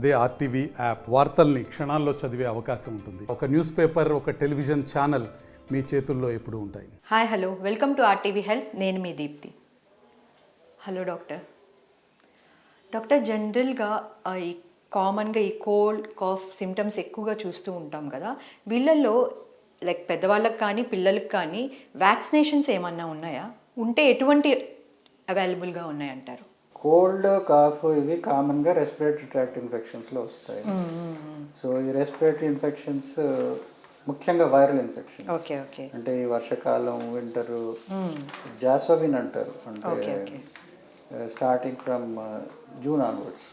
అదే RTV app వార్తల్ని క్షణాల్లో చదివే అవకాశం ఉంటుంది. ఒక న్యూస్ పేపర్ ఒక టెలివిజన్ ఛానల్ మీ చేతుల్లో ఎప్పుడు ఉంటాయి. Hi hello. Welcome to RTV health. నేను మీ దీప్తి. Hello doctor. డాక్టర్ జనరల్గా ఈ కామన్గా ఈ కోల్డ్ కాఫ్ సిమ్టమ్స్ ఎక్కువగా చూస్తూ ఉంటాం కదా. వీళ్ళల్లో లైక్ పెద్దవాళ్ళకి కానీ పిల్లలకు కానీ వ్యాక్సినేషన్స్ ఏమన్నా ఉన్నాయా? ఉంటే ఎటువంటి అవైలబుల్గా ఉన్నాయంటారు? కోల్డ్ కాఫ్ ఇవి కామన్గా రెస్పిరేటరీ ట్రాక్ట్ ఇన్ఫెక్షన్స్లో వస్తాయి. సో ఈ రెస్పిరేటరీ ఇన్ఫెక్షన్స్ ముఖ్యంగా వైరల్ ఇన్ఫెక్షన్ అంటే ఈ వర్షాకాలం వింటర్ జాసోవిన్ అంటారు. అంటే. Starting from June onwards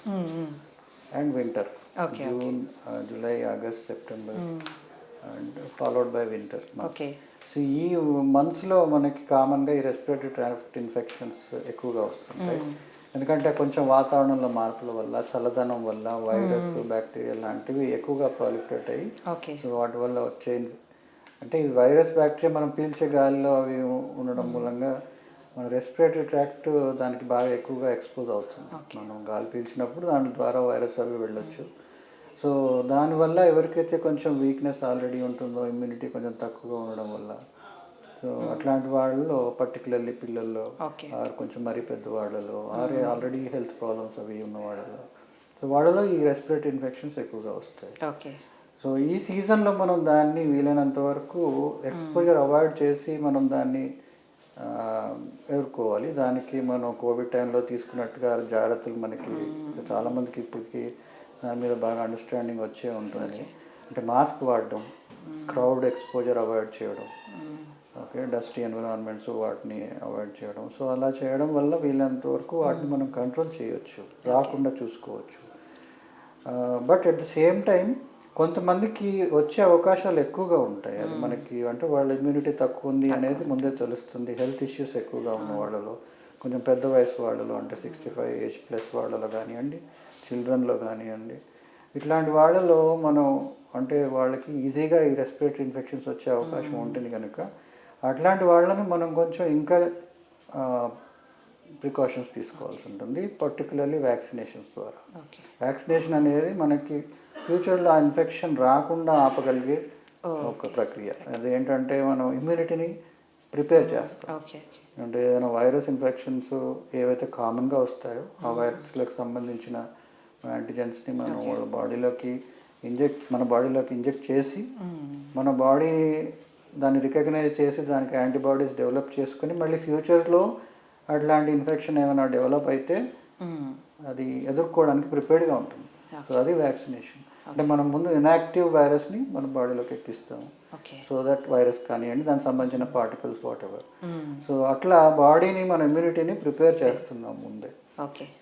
and winter June July August September and followed by winter. So ఈ మంత్స్లో మనకి కామన్గా ఈ రెస్పిరేటరీ ట్రాఫిక్ ఇన్ఫెక్షన్స్ ఎక్కువగా వస్తుంటాయి. ఎందుకంటే కొంచెం వాతావరణంలో మార్పుల వల్ల చల్లదనం వల్ల వైరస్ బ్యాక్టీరియా లాంటివి ఎక్కువగా ప్రాలిఫరేట్ అయ్యి సో వాటి వల్ల వచ్చే అంటే ఈ వైరస్ బ్యాక్టీరియా మనం పీల్చే గాలిలో అవి ఉండడం మూలంగా మన రెస్పిరేటరీ ట్రాక్ట్ దానికి బాగా ఎక్కువగా ఎక్స్పోజ్ అవుతుంది. మనం గాలి పీల్చినప్పుడు దాని ద్వారా వైరస్ అవి వెళ్ళొచ్చు. సో దానివల్ల ఎవరికైతే కొంచెం వీక్నెస్ ఆల్రెడీ ఉంటుందో ఇమ్యూనిటీ కొంచెం తక్కువగా ఉండడం వల్ల సో అట్లాంటి వాళ్ళలో పర్టికులర్లీ పిల్లల్లో. ఆర్ కొంచెం మరీ పెద్దవాళ్ళలో ఆర్ ఆల్రెడీ హెల్త్ ప్రాబ్లమ్స్ అవి ఉన్న వాళ్ళలో. సో వాళ్ళలో ఈ రెస్పిరేటరీ ఇన్ఫెక్షన్స్ ఎక్కువగా వస్తాయి. ఓకే సో ఈ సీజన్లో మనం దాన్ని వీలైనంత వరకు ఎక్స్పోజర్ అవాయిడ్ చేసి మనం దాన్ని ఎదుర్కోవాలి. దానికి మనం కోవిడ్ టైంలో తీసుకున్నట్టుగా జాగ్రత్తలు మనకి చాలా మందికి ఇప్పటికి దాని మీద బాగా అండర్స్టాండింగ్ వచ్చే ఉంటుంది. అంటే మాస్క్ వాడడం క్రౌడ్ ఎక్స్పోజర్ అవాయిడ్ చేయడం. ఓకే డస్టీ ఎన్విరాన్మెంట్స్ వాటిని అవాయిడ్ చేయడం. సో అలా చేయడం వల్ల వీలైనంత వరకు వాటిని మనం కంట్రోల్ చేయొచ్చు రాకుండా చూసుకోవచ్చు. But at the same time కొంతమందికి వచ్చే అవకాశాలు ఎక్కువగా ఉంటాయి. అది మనకి అంటే వాళ్ళ ఇమ్యూనిటీ తక్కువ ఉంది అనేది ముందే తెలుస్తుంది. హెల్త్ ఇష్యూస్ ఎక్కువగా ఉన్న వాళ్ళలో కొంచెం పెద్ద వయసు వాళ్ళలో అంటే సిక్స్టీ ఫైవ్ ఏజ్ ప్లస్ వాళ్ళలో కానివ్వండి చిల్డ్రన్లో కానివ్వండి. ఇట్లాంటి వాళ్ళలో మనం అంటే వాళ్ళకి ఈజీగా ఈ రెస్పిరేటరీ ఇన్ఫెక్షన్స్ వచ్చే అవకాశం ఉంటుంది కనుక అట్లాంటి వాళ్ళని మనం కొంచెం ఇంకా ప్రికాషన్స్ తీసుకోవాల్సి ఉంటుంది పర్టికులర్లీ వ్యాక్సినేషన్స్ ద్వారా. వ్యాక్సినేషన్ అనేది మనకి ఫ్యూచర్లో ఆ ఇన్ఫెక్షన్ రాకుండా ఆపగలిగే ఒక ప్రక్రియ. అది ఏంటంటే మనం ఇమ్యూనిటీని ప్రిపేర్ చేస్తాం. అంటే ఏదైనా వైరస్ ఇన్ఫెక్షన్స్ ఏవైతే కామన్గా వస్తాయో ఆ వైరస్లకు సంబంధించిన యాంటీజెన్స్ని మనం వాళ్ళ బాడీలోకి ఇంజెక్ట్ మన బాడీలోకి ఇంజెక్ట్ చేసి మన బాడీ దాన్ని రికగ్నైజ్ చేసి దానికి యాంటీబాడీస్ డెవలప్ చేసుకుని మళ్ళీ ఫ్యూచర్లో అట్లాంటి ఇన్ఫెక్షన్ ఏమైనా డెవలప్ అయితే అది ఎదుర్కోవడానికి ప్రిపేర్డ్గా ఉంటుంది. సో అది వ్యాక్సినేషన్ అంటే మనం ముందు ఇన్యాక్టివ్ వైరస్ని మన బాడీలోకి ఎక్కిస్తాము. సో దట్ వైరస్ కానివ్వండి దానికి సంబంధించిన పార్టికల్స్ వాట్ ఎవర్ సో అట్లా బాడీని మన ఇమ్యూనిటీని ప్రిపేర్ చేస్తున్నాం ముందే.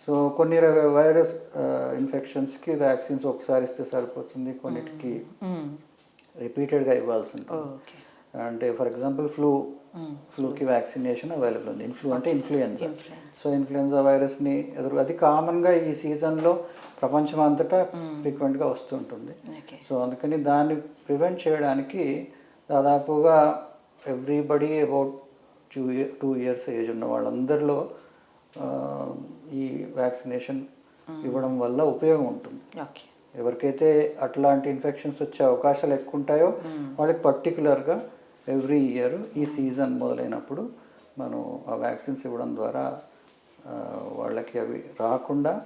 సో కొన్ని వైరస్ ఇన్ఫెక్షన్స్కి వ్యాక్సిన్స్ ఒకసారి ఇస్తే సరిపోతుంది కొన్నిటికి రిపీటెడ్గా ఇవ్వాల్సి ఉంటుంది. అంటే ఫర్ ఎగ్జాంపుల్ ఫ్లూ ఫ్లూకి వ్యాక్సినేషన్ అవైలబుల్ ఉంది. ఇన్ఫ్లూ అంటే ఇన్ఫ్లుయెన్జా సో ఇన్ఫ్లుయెన్జా వైరస్ని ఎదురు అది కామన్గా ఈ సీజన్లో ప్రపంచం అంతటా ఫ్రీక్వెంట్గా వస్తుంటుంది సో అందుకని దాన్ని ప్రివెంట్ చేయడానికి దాదాపుగా everybody about two year two years age ఉన్న వాళ్ళందరిలో ఈ వ్యాక్సినేషన్ ఇవ్వడం వల్ల ఉపయోగం ఉంటుంది. ఓకే ఎవరికైతే అట్లాంటి ఇన్ఫెక్షన్స్ వచ్చే అవకాశాలు ఎక్కువ ఉంటాయో వాళ్ళకి పర్టికులర్గా ఎవ్రీ ఇయర్ ఈ సీజన్ మొదలైనప్పుడు మనం ఆ వ్యాక్సిన్స్ ఇవ్వడం ద్వారా వాళ్ళకి అవి రాకుండా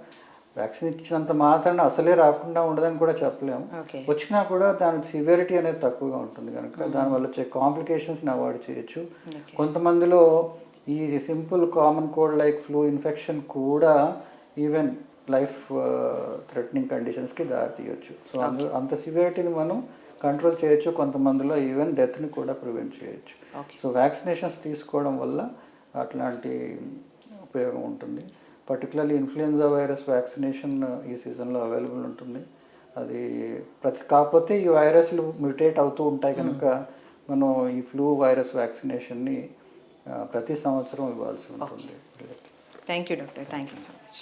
వ్యాక్సిన్ ఇచ్చినంత మాత్రాన అసలే రాకుండా ఉండదని కూడా చెప్పలేము. వచ్చినా కూడా దాని సివియరిటీ అనేది తక్కువగా ఉంటుంది కనుక దానివల్ల వచ్చే కాంప్లికేషన్స్ని అవాయిడ్ చేయొచ్చు. కొంతమందిలో ఈ simple common cold like flu infection కూడా ఈవెన్ లైఫ్ థ్రెటనింగ్ కండిషన్స్కి దారి తీయొచ్చు సో అంత సివియరిటీని మనం కంట్రోల్ చేయొచ్చు కొంతమందిలో ఈవెన్ డెత్ని కూడా ప్రివెంట్ చేయొచ్చు. సో వ్యాక్సినేషన్స్ తీసుకోవడం వల్ల అట్లాంటి ఉపయోగం ఉంటుంది. పర్టికులర్లీ ఇన్ఫ్లుయెన్జా వైరస్ వ్యాక్సినేషన్ ఈ సీజన్లో అవైలబుల్ ఉంటుంది. అది ప్రతి కాకపోతే ఈ వైరస్లు మ్యూటేట్ అవుతూ ఉంటాయి కనుక మనం ఈ ఫ్లూ వైరస్ వ్యాక్సినేషన్ని ప్రతి సంవత్సరం ఇవ్వాల్సి ఉంటుంది. Thank you doctor thank you so much